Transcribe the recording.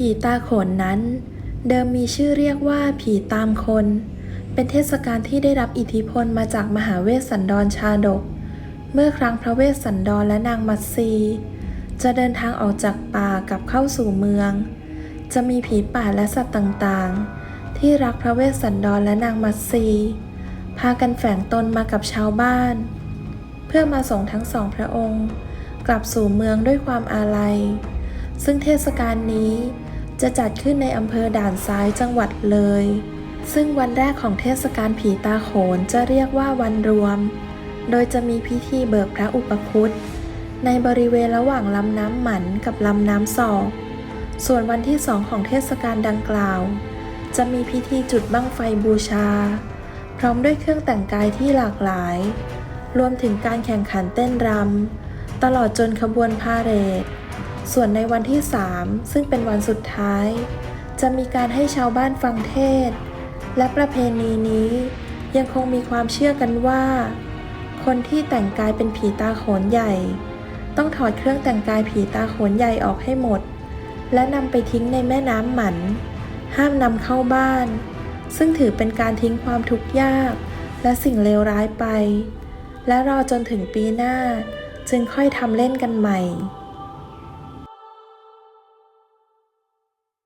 ผีตาโขนนั้น เดิมมีชื่อเรียกว่าผีตามคน เป็นเทศกาลที่ได้รับอิทธิพลมาจากมหาเวสสันดรชาดก เมื่อครั้งพระเวสสันดรและนางมัตสี จะเดินทางออกจากป่ากลับเข้าสู่เมือง จะมีผีป่าและสัตว์ต่างๆ ที่รักพระเวสสันดรและนางมัตสีพากันแฝงตนมากับชาวบ้าน เพื่อมาส่งทั้งสองพระองค์ กลับสู่เมืองด้วยความอาลัย ซึ่งเทศกาลนี้ จะจัดขึ้นในอำเภอด่านซ้ายจังหวัดเลย ซึ่งวันแรกของเทศกาลผีตาโขนจะเรียกว่าวันรวม โดยจะมีพิธีเบิกพระอุปคุตในบริเวณระหว่างลำน้ำหมันกับลำน้ำสอกส่วนวันที่สองของเทศกาลดังกล่าว จะมีพิธีจุดบั้งไฟบูชา พร้อมด้วยเครื่องแต่งกายที่หลากหลาย รวมถึงการแข่งขันเต้นรำตลอดจนขบวนพาเหรด ส่วนในวันที่ 3 ซึ่งเป็นวันสุดท้าย จะมีการให้ชาวบ้านฟังเทศ และประเพณีนี้ยังคงมีความเชื่อกันว่า คนที่แต่งกายเป็นผีตาโขนใหญ่ ต้องถอดเครื่องแต่งกายผีตาโขนใหญ่ออกให้หมด และนำไปทิ้งในแม่น้ำหมัน ห้ามนำเข้าบ้าน ซึ่งถือเป็นการทิ้งความทุกข์ยาก และสิ่งเลวร้ายไป และรอจนถึงปีหน้า จึงค่อยทำเล่นกันใหม่